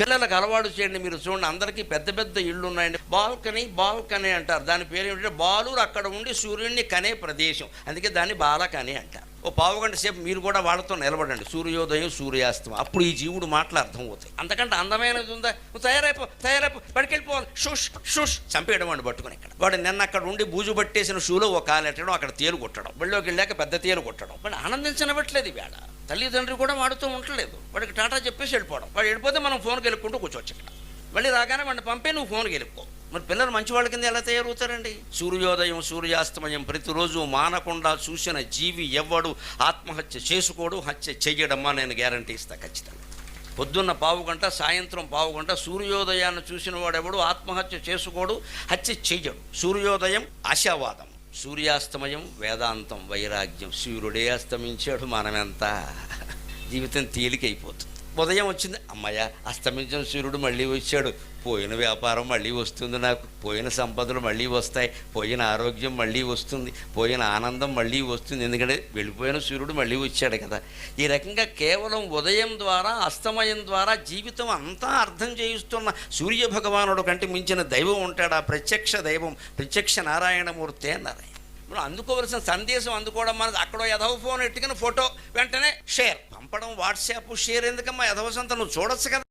పిల్లలకు అలవాటు చేయండి మీరు చూడండి అందరికీ పెద్ద పెద్ద ఇళ్ళు ఉన్నాయండి బాల్కనీ బాల్కనీ అంటారు. దాని పేరు ఏమిటంటే బాలురు అక్కడ ఉండి సూర్యుడిని కనే ప్రదేశం. అందుకే దాన్ని బాలకని అంటారు. ఓ పావుగంట సేపు మీరు కూడా వాళ్ళతో నిలబడండి. సూర్యోదయం సూర్యాస్తం అప్పుడు ఈ జీవుడు మాటలు అర్థమవుతాయి. అంతకంటే అందమైనది ఉందా? నువ్వు తయారైపో తయారైపో పడికెళ్ళిపోవాలి. షుష్ షుష్ చంపేయడం వాడిని పట్టుకుని ఇక్కడ. వాడు నిన్న అక్కడ ఉండి బూజు పట్టేసిన షూలో ఒక కాలెట్టడం అక్కడ తేలు కొట్టడం. వెళ్ళోకి వెళ్ళాక పెద్ద తేలు కొట్టడం. వాడు ఆనందించనివ్వట్లేదు వేళ తల్లిదండ్రులు కూడా వాడుతూ ఉండలేదు. వాడికి టాటా చెప్పేసి వెళ్ళిపోవడం. వాడు వెళ్ళిపోతే మనం ఫోన్కి వెళ్ళుకుంటూ కూర్చోవచ్చు ఇక్కడ. మళ్ళీ రాగానే వాడిని పంపే నువ్వు ఫోన్కి వెళ్ళిపో. మరి పిల్లలు మంచి వాళ్ళ కింద ఎలా తయారవుతారండి? సూర్యోదయం సూర్యాస్తమయం ప్రతిరోజు మానకుండా చూసిన జీవి ఎవ్వడు ఆత్మహత్య చేసుకోడు హత్య చెయ్యడమ్మా నేను గ్యారంటీ ఇస్తాను ఖచ్చితంగా. పొద్దున్న పావు గంట సాయంత్రం పావు గంట సూర్యోదయాన్ని చూసిన వాడెవడు ఆత్మహత్య చేసుకోడు హత్య చెయ్యడు. సూర్యోదయం ఆశావాదం. సూర్యాస్తమయం వేదాంతం వైరాగ్యం. సూర్యుడే అస్తమించాడు మనమెంత. జీవితం తేలికైపోతుంది. ఉదయం వచ్చింది అమ్మయ్య అస్తమించిన సూర్యుడు మళ్ళీ వచ్చాడు. పోయిన వ్యాపారం మళ్ళీ వస్తుంది నాకు. పోయిన సంపదలు మళ్ళీ వస్తాయి. పోయిన ఆరోగ్యం మళ్ళీ వస్తుంది. పోయిన ఆనందం మళ్ళీ వస్తుంది. ఎందుకంటే వెళ్ళిపోయిన సూర్యుడు మళ్ళీ వచ్చాడు కదా. ఈ రకంగా కేవలం ఉదయం ద్వారా అస్తమయం ద్వారా జీవితం అంతా అర్థం చేయిస్తున్న సూర్య భగవానుడు కంటే మించిన దైవం ఉంటాడు? ఆ ప్రత్యక్ష దైవం ప్రత్యక్ష నారాయణమూర్తే అన్నారు. మనం అందుకోవలసిన సందేశం అందుకోవడం మనది. అక్కడో యథవ ఫోన్ ఎట్టుకుని ఫోటో వెంటనే షేర్. పంపడం వాట్సాప్ షేర్ ఎందుకమ్మా? యథవసంత నువ్వు చూడొచ్చు కదా.